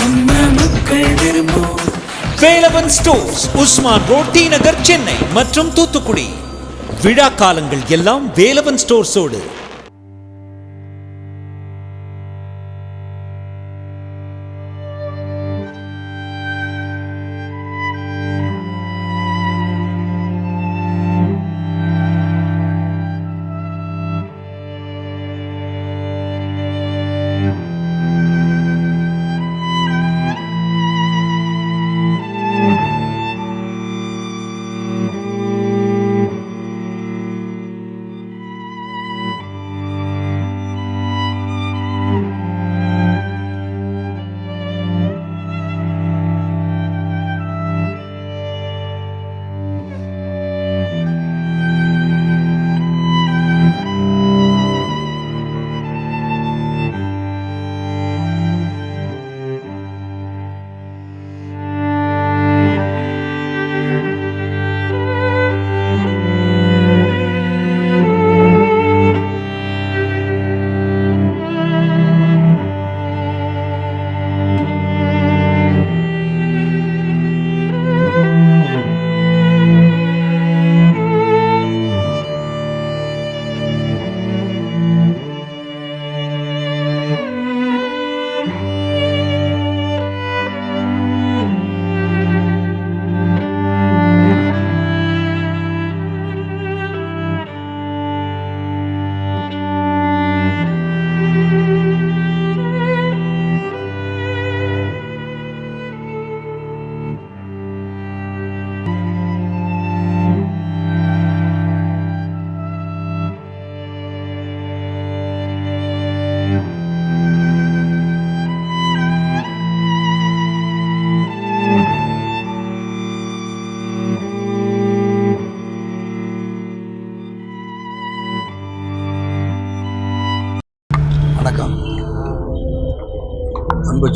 நம்ம மக்கள் விரும்பும் Velavan stores Usman road T Nagar Chennai மற்றும் தூத்துக்குடி. விழா காலங்கள் எல்லாம் வேலவன் ஸ்டோர்ஸோடு.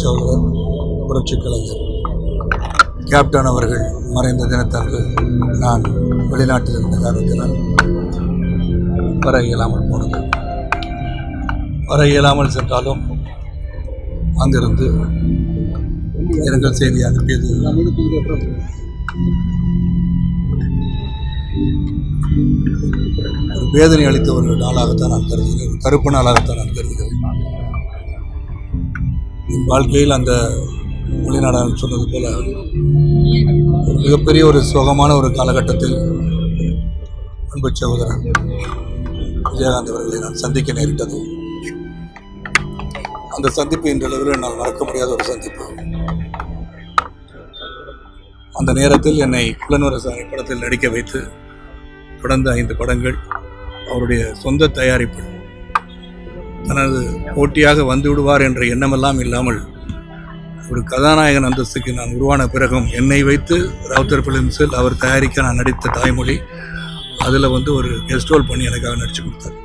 சகோதரர் புரட்சி கலைஞர் கேப்டன் அவர்கள் மறைந்த தினத்தன்று நான் வெளிநாட்டில் இருந்த காரணத்தினால் வர இயலாமல் போனது. வர இயலாமல் சென்றாலும் அங்கிருந்து இரங்கல் செய்தி அனுப்பியது. ஒரு வேதனை அளித்த ஒரு நாளாகத்தான் நான் கருதுகிறேன். கருப்பு நாளாகத்தான் நான் கருதுகிறேன். என் வாழ்க்கையில் அந்த வெளிநாடாளர் சொன்னது போல ஒரு மிகப்பெரிய ஒரு சோகமான ஒரு காலகட்டத்தில் அன்பு சகோதரன் விஜயகாந்த் அவர்களை நான் சந்திக்க நேரிட்டது. அந்த சந்திப்பு இன்றளவில் என்னால் மறக்க முடியாத ஒரு சந்திப்பு. அந்த நேரத்தில் என்னை புலனுரசாமி படத்தில் நடிக்க வைத்து தொடர்ந்து ஐந்து படங்கள் அவருடைய சொந்த தயாரிப்பு தனது போட்டியாக வந்து விடுவார் என்ற எண்ணமெல்லாம் இல்லாமல் ஒரு கதாநாயகன் அந்தஸ்துக்கு நான் உருவான பிறகும் என்னை வைத்து ரவுத்தர் பிலிம்ஸில் அவர் தயாரிக்க நான் நடித்த தாய்மொழி அதில் வந்து ஒரு கெஸ்ட் ரோல் பண்ணி எனக்காக நடித்து கொடுத்தார்.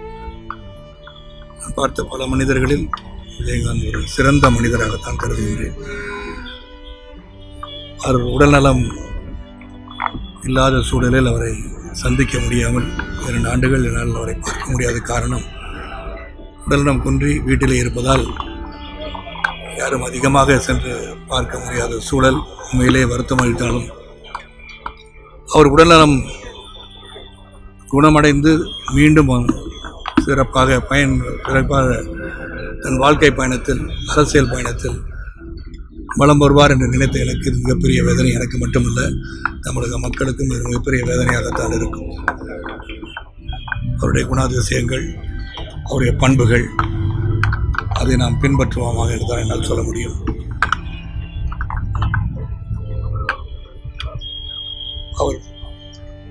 நான் பார்த்த பல மனிதர்களில் விஜயகாந்த் ஒரு சிறந்த மனிதராகத்தான் கருதுகின்றேன் அவர் உடல்நலம் இல்லாத சூழலில் அவரை சந்திக்க முடியாமல் இரண்டு ஆண்டுகள் என்னால் அவரை பார்க்க முடியாத காரணம் உடல்நலம் குன்றி வீட்டிலே இருப்பதால் யாரும் அதிகமாக சென்று பார்க்க முடியாத சூழல் உண்மையிலே வருத்தம் அளித்தாலும் அவர் உடல்நலம் குணமடைந்து மீண்டும் சிறப்பாக பயன் சிறப்பாக தன் வாழ்க்கை பயணத்தில் அரசியல் பயணத்தில் வலம் வருவார் என்று நினைத்த எனக்கு இது மிகப்பெரிய வேதனை எனக்கு மட்டுமல்ல தமிழக மக்களுக்கும் இது மிகப்பெரிய வேதனையாகத்தான் இருக்கும். அவருடைய குணாதிசயங்கள் அவருடைய பண்புகள் அதை நாம் பின்பற்றுவோமாக என்று என்னால் சொல்ல முடியும். அவர்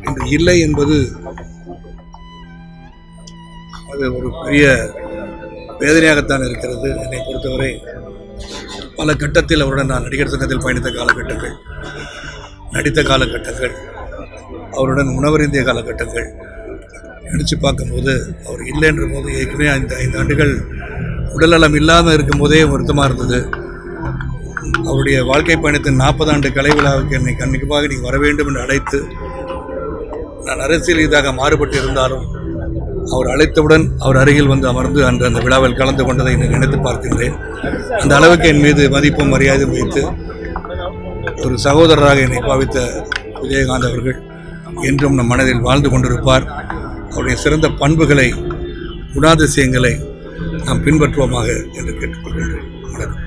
இன்று இல்லை என்பது அது ஒரு பெரிய வேதனையாகத்தான் இருக்கிறது. என்னை பொறுத்தவரை பல கட்டத்தில் அவருடன் நான் நடிகர் சங்கத்தில் பயணித்த காலகட்டங்கள் நடித்த காலகட்டங்கள் அவருடன் உணவருந்திய காலகட்டங்கள் நினச்சி பார்க்கும்போது அவர் இல்லைன்ற போது ஏற்கனவே ஐந்து ஐந்து ஆண்டுகள் உடல்நலம் இல்லாமல் இருக்கும்போதே வருத்தமாக இருந்தது. அவருடைய வாழ்க்கை பயணத்தின் நாற்பது ஆண்டு கலை விழாவுக்கு என்னை கண்டிப்பாக நீங்கள் வர வேண்டும் என்று அழைத்து நான் அரசியல் இதாக மாறுபட்டு இருந்தாலும் அவர் அழைத்தவுடன் அவர் அருகில் வந்து அமர்ந்து அன்று அந்த விழாவில் கலந்து கொண்டதை நான் நினைத்து பார்க்கின்றேன். அந்த அளவுக்கு என் மீது மதிப்பும் மரியாதையும் வைத்து ஒரு சகோதரராக என்னை பாவித்த விஜயகாந்த் அவர்கள் என்றும் நம் மனதில் வாழ்ந்து கொண்டிருப்பார். அவருடைய சிறந்த பண்புகளை குணாதிசயங்களை நாம் பின்பற்றுவோமாக என்று கேட்டுக்கொள்கின்றேன் வணக்கம்.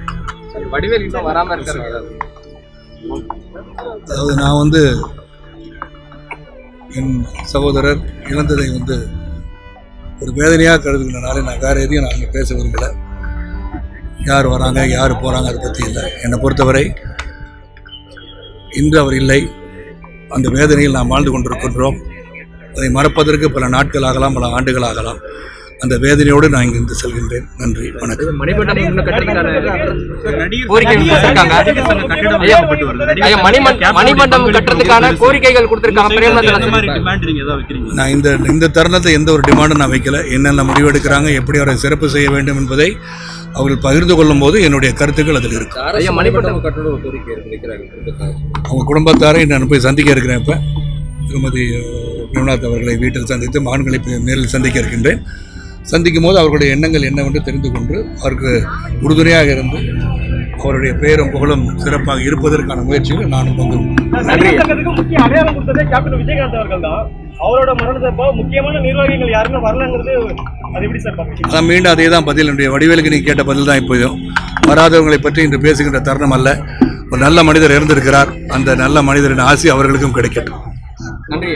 அதாவது நான் வந்து என் சகோதரர் இழந்ததை வந்து ஒரு வேதனையாக கருதுகிறனால நான் வேறு எதையும் நான் இங்க பேச விரும்பல. யார் வராங்க யார் போகிறாங்க அதை பற்றி இல்லை. என்னை பொறுத்தவரை இன்று அவர் இல்லை. அந்த வேதனையில் நாம் வாழ்ந்து கொண்டிருக்கின்றோம். அதை மறப்பதற்கு பல நாட்கள் ஆகலாம் பல ஆண்டுகள் ஆகலாம் அந்த வேதனையோடு நான் இங்கிருந்து செல்கின்றேன். நன்றி வணக்கம். நான் இந்த இந்த தருணத்தை எந்த ஒரு டிமாண்டும் நான் வைக்கல. என்னென்ன முடிவெடுக்கிறாங்க எப்படி அவரை சிறப்பு செய்ய வேண்டும் என்பதை அவர்கள் பகிர்ந்து கொள்ளும் போது என்னுடைய கருத்துக்கள் அதில் இருக்கு. அவங்க குடும்பத்தாரை நான் போய் சந்திக்க இருக்கிறேன் இப்போ. திருமதி பிரேமநாத் அவர்களை வீட்டில் சந்தித்து மகன்களை நேரில் சந்திக்க இருக்கின்றேன். சந்திக்கும் போது அவர்களுடைய எண்ணங்கள் என்னவென்று தெரிந்து கொண்டு அவருக்கு உறுதுணையாக இருந்து அவருடைய பெயரும் புகழும் சிறப்பாக இருப்பதற்கான முயற்சியில் நானும் பங்கு நன்றி. முக்கிய அடையாளம் கொடுத்ததே கேப்டன் விஜயகாந்த் அவர்கள் தான். அவரோட மரணத்தப்போ முக்கியமான நிர்வாகிகள் யாருமே வரலங்கிறது அது எப்படி சார் அதான் மீண்டும் அதே தான் பதில். என்னுடைய வடிவேலுக்கு நீ கேட்ட பதில் தான் இப்போதும் வராதவங்களை பற்றி இன்று பேசுகின்ற தருணம் அல்ல. ஒரு நல்ல மனிதர் இருந்திருக்கிறார். அந்த நல்ல மனிதரின் ஆசி அவர்களுக்கும் கிடைக்கட்டும். நன்றி.